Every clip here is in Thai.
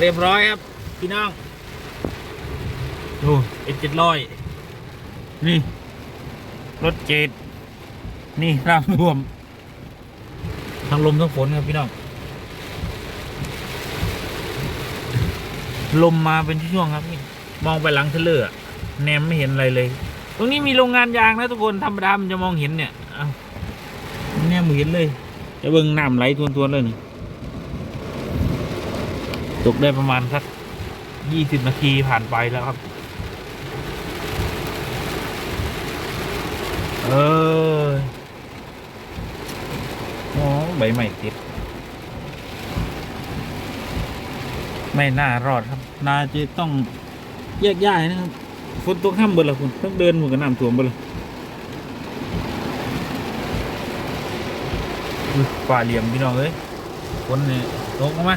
เรียบร้อยครับ พี่น้อง ดูเอ็ดเจ็ดร้อยนี่ รถเจ็ดนี่น้ำรวม ทั้งลมทั้งฝนครับพี่น้อง ลมมาเป็นช่วงๆครับนี่มองไปหลังเทเลอร์อะแนมไม่เห็นอะไรเลย ตรงนี้มีโรงงานยางนะทุกคนธรรมดามันจะมองเห็นเนี่ย เอาแนมไม่เห็นเลย จะเบิ่งน้ำไหลทวนๆเลยนี่ ตกได้ประมาณสักยี่สิบนาทีผ่านไปแล้วครับ เออโอ้ใบใหม่ติด ไม่น่ารอดครับ น่าจะต้องแยกย้ายนะครับฝนตกห้ามเบดละคุณต้องเดินหมือนกับน้ำท่วมเบดละอุ๊ยฝ่าเหลี่ยมพี่น้องเอ้ยฝนเนี่ยตกลงมา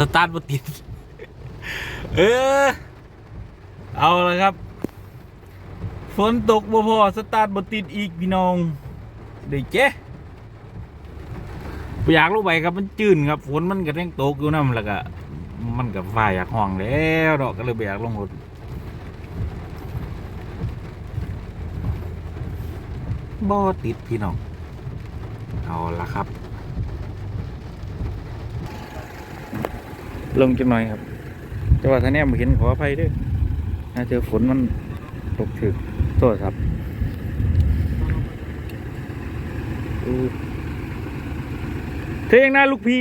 สตาร์ทบติด เออ เอาลยครับ ฝนตกบ่พอสตาร์ทบ่ติดอีกพี่น้องเด็กเจ๊อยากลงไปครับมันจืนครับฝนมันก็แรงตกอยู่นํแล้วก็มันก็ฝ่ายอยากห้องแล้วดอกก็เลยบ่อยากลงรถบ่ติดพี่น้อง เอาละครับ ลงจังหน่อยครับ แต่ว่าถ้าแนมเห็นขออภัยด้วยถ้าเจอฝนมันตกถึกโทษครับเทงนะลูกพี่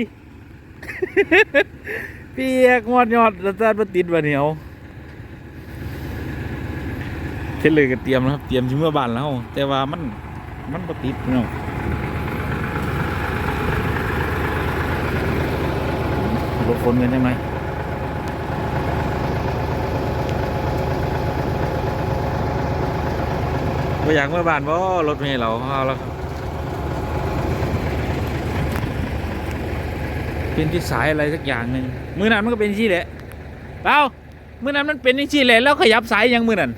เปียกงอดยอดแล้วจานมาติดวะเหนียวเทเลยก็เตรียมนะครับ เตรียมชิมเมื่อบานแล้ว แต่ว่ามันมันปติดพี่น้องรถฝ นกันใช่ไหมก็อยากเมื่อบานบ่รถเมล์เราเอาแล้วครับเป็นที่สายอะไรสักอย่างหนึ่งมือนั้นมันก็เป็นที่แหละเปล่ามือนั้นมันเป็นที่แหละแล้วขยับสายยังมือนั้น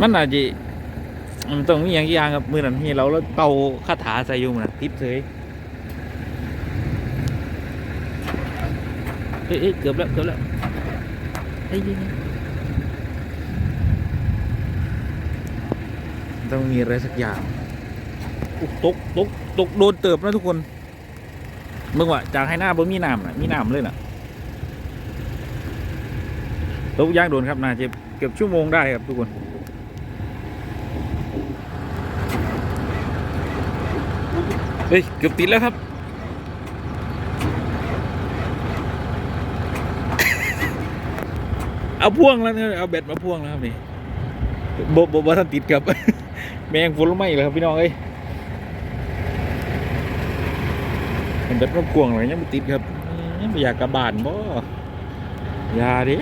มันอาจจะ มันต้องมีอย่างกี่อย่างครับมือนั้นที่เราแล้วเป่าคาถาใส่อยุมันะติดเฉยเอ้ยเอ้ยเกือบแล้วเกือบแล้วไอ้ยังต้องมีอะไรสักอย่างตกตกตกโดนเติบนะทุกคนเมื่อว่าจากให้หน้าบ่มีน้ำนะมีน้ำเลยนะตกย่างโดนครับน่าจะเกือบชั่วโมงได้ครับทุกคน เฮ้ย เกือบติดแล้วครับ เอาพ่วงแล้วเนี่ยเอาเบ็ดมาพ่วงแล้วครับนี่บบบบท่านติดกับ แมงฝนลงมาอีกแล้วครับพี่น้องเอ้ยมันแบบรบกวงอะไรยังไม่ติดครับไม่อยากกระบานบ่อยาดิ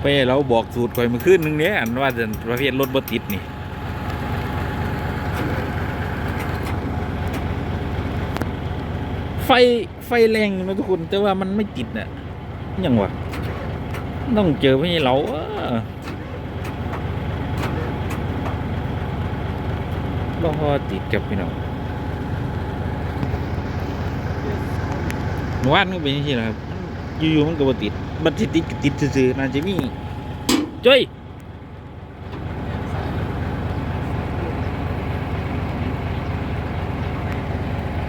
ไปเราบอกสูตรก่อยมาขึ้นนึงเนี้ยอันว่าจะประเภทรถบ่ติดนี่ ไฟไฟแรงนะทุกคนแต่ว่ามันไม่ติดน่ะยังวะต้องเจอพี่เราเอ้อบ่ติดกับพี่น้องเมื่อวานก็เป็นอย่างนี้แหละครับ อยู่ๆมันก็บ่ติดมันสิติดติดซื่อๆน่าจะมีจ้อย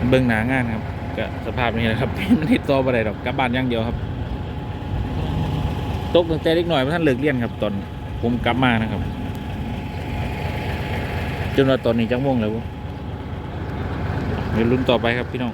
เบิ่งหนางานครับ ก็สภาพนี้นะครับมันติดต่อะได้ดอกกลับบ้านอย่างเดียวครับ ตกตั้งแต่เล็กหน่อยมาท่านเลิกเรียนครับ ตอนผมกลับมานะครับ จนว่าตอนนี้จังม่วงแล้วเดี๋ยวลุ้นต่อไปครับพี่น้อง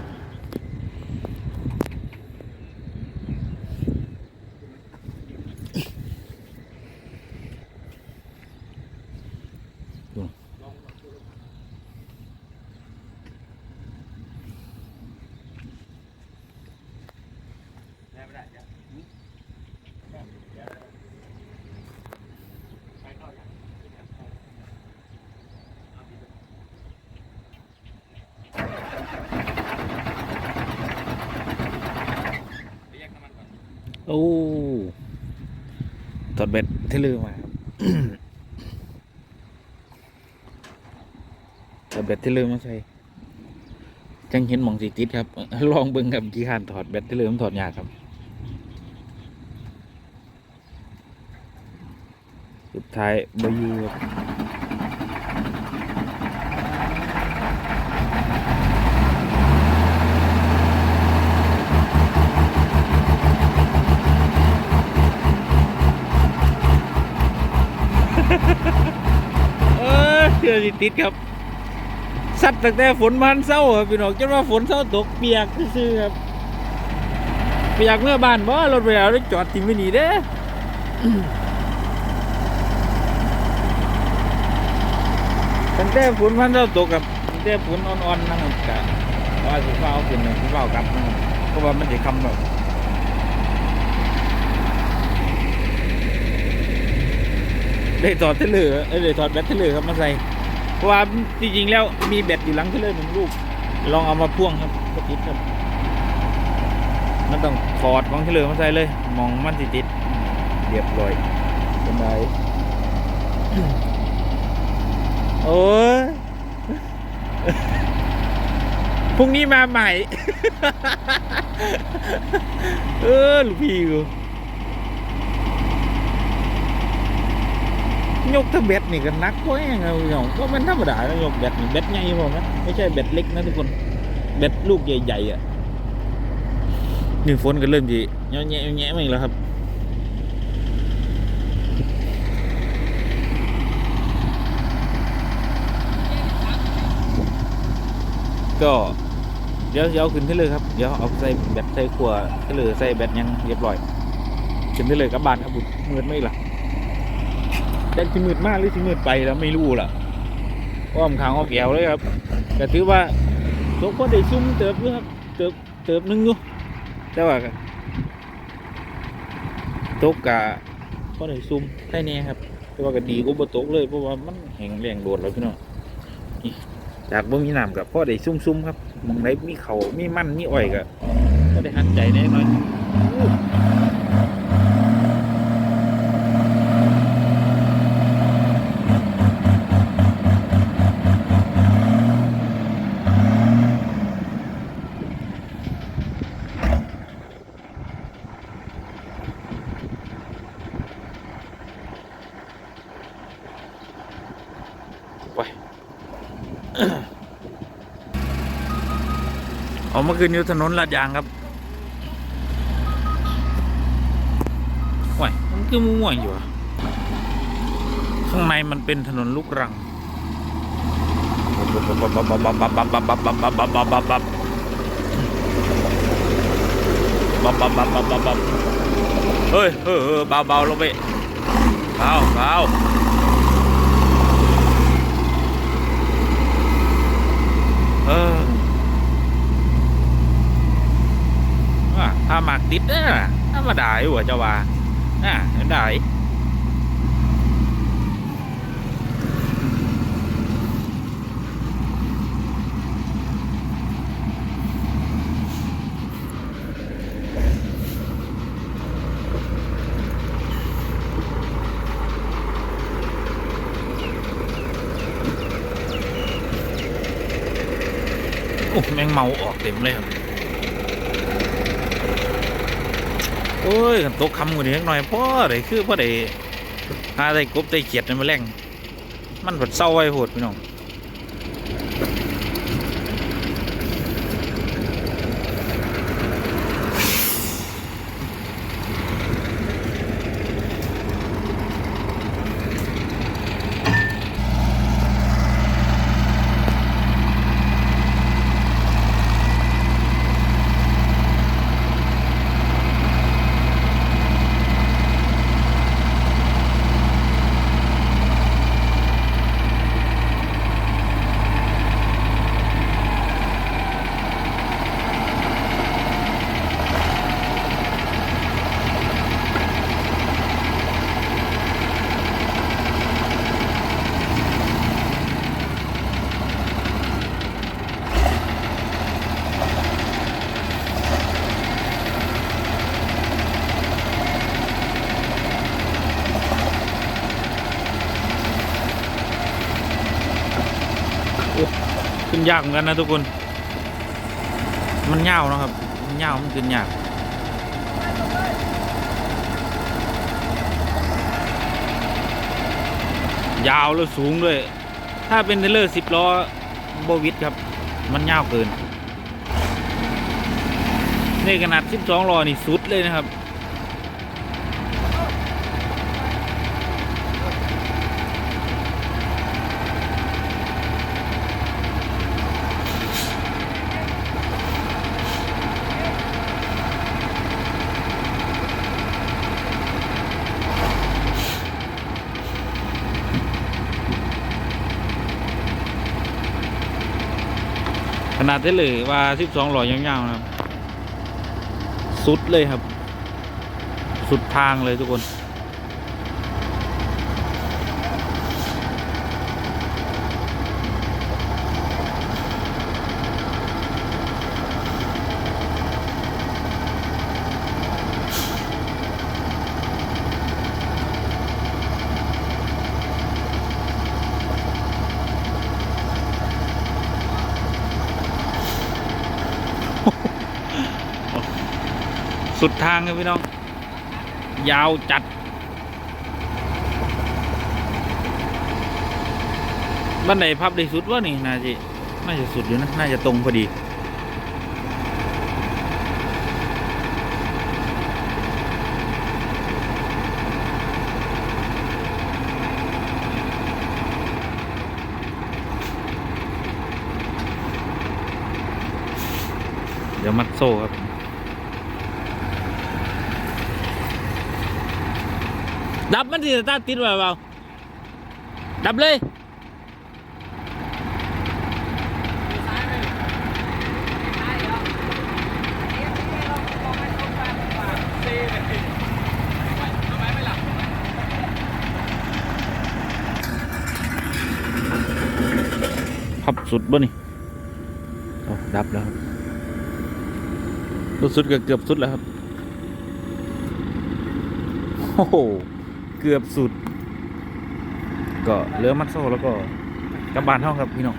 โอ้ถอดเบ็ดเทลือมาครับถอดเบ็ดเทลือมาใส่จังเห็นหมองสีติดครับ ลองเบิ่งกับกี่ขันถอดเบ็ดเทลืมถอดยากครับสุดท้ายบอยูครับ เออเชื่อสิติดครับสัตว์ตั้งแต่ฝนมันเศร้าครับพี่น้องจนว่าฝนเศร้าตกเปียกซื่อครับเปียกเมื่อบ้านบ่รถไปเอาได้จอดทิ้งไว้นี่เด้อตั้งแต่ฝนมันเศร้าตกกับตั้งแต่ฝนอ่อนๆนะครับกะว่าสิฟ้าเอาขึ้นเลยสิฟ้าเอากลับนะครับเพราะว่ามันจะคำแบบ ได้ถอดเทเลอร์เอ้ยได้ถอดแบตเทเลอร์ครับมาใส่ เพราะว่าจริงๆแล้วมีแบตอยู่หลังเทเลอร์หนึ่งลูก ลองเอามาพ่วงครับก็ติดครับมันต้องถอดของเทเลอร์มาใส่เลย มองมันสิติดเรียบร้อยเป็นไรโอ้ยพรุ่งนี้มาใหม่ เออลูกพี่กู ยกถ้าเบ็ดนี่ก็นักกว่าเองครับพี่น้องก็มันธรรมดานะยกเบ็ดนี่เบ็ดใหญ่พอไหมไม่ใช่เบ็ดเล็กนะทุกคนเบ็ดลูกใหญ่ๆอะนี่ฝนก็เริ่มจีแง่แง่แง่มาอีกแล้วครับก็เดี๋ยวเดี๋ยวขึ้นที่เลยครับเดี๋ยวเอาใส่แบตใส่ขวดที่เลยใส่แบตยังเรียบร้อยขึ้นได้เลยกลับบ้านครับบุญมืดไม่ล่ะแต่สิมืดมากหรือสิมืดไปแล้วไม่รู้ล่ะอ้อมขางอ้อมแกวเลยครับก็ถือว่าตกพอได้ซุ่มเติบอยู่ครับเติบเติบหนึงอยู่แต่ว่าตกกะพอได้ซุ่มแค่นี้ครับแต่ว่าก็ดีกว่าบ่ตกเลยเพราะว่ามันแห้งแรงโดดแล้วพี่น้องจากบ่มีน้ำกับพ่อได้ซุ่มๆครับมองไหนมีเขามีมั่นมีอ้อยก็พอได้หันใจแน่นอน ออกมาคืนอยู่ถนนลาดยางครับว้ายมันคือม่วงอยู่อะข้างในมันเป็นถนนลูกรังเฮ้ยเออเออเบาเบาลงไปเบาเบาเออว่าถ้า หมากติดนะธรรมดาอยู่หัวเจ้าว่าน่ะเห็นได้โอ้แมงเมาออกเต็มเลยครับ โอ้ยตกคำกว่านี้นิดหน่อยพ่อได้คือพ่อได้หาได้กบได้เขียดในมาแรงมันผดเศร้าไว้โหดพี่น้อง ยากเหมือนกันนะทุกคน มันยาวเนะครับ มันยาวมันขึ้นยากยาวแล้วสูงด้วย ถ้าเป็นเทเลอร์สิบล้อโบวิดครับ มันยาวเกิน นี่ขนาดสิบสองล้อนี่สุดเลยนะครับ นาดได้เลยว่าสิบสองหล่อยาวๆนะครับ สุดเลยครับ สุดทางเลยทุกคน สุดทางครับพี่น้อง ยาวจัด บ้านไหนพับได้สุดวะนี่น่าจะน่าจะสุดอยู่นะ น่าจะตรงพอดี เดี๋ยวมัดโซ่ครับ ดับมันสิสตาร์ทติดไว้เปล่าดับเลยพับสุดบ่นี่ดับแล้วครับรู้สุดก็เกือบสุดแล้วครับ โอ้โห เกือบสุด ก็เหลือมัดโซ่แล้วก็กลับบานห้องครับพี่น้อง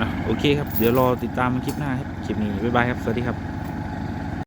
อะโอเคครับ เดี๋ยวรอติดตามคลิปหน้าครับ คลิปนี้ บ๊ายบายครับ สวัสดีครับ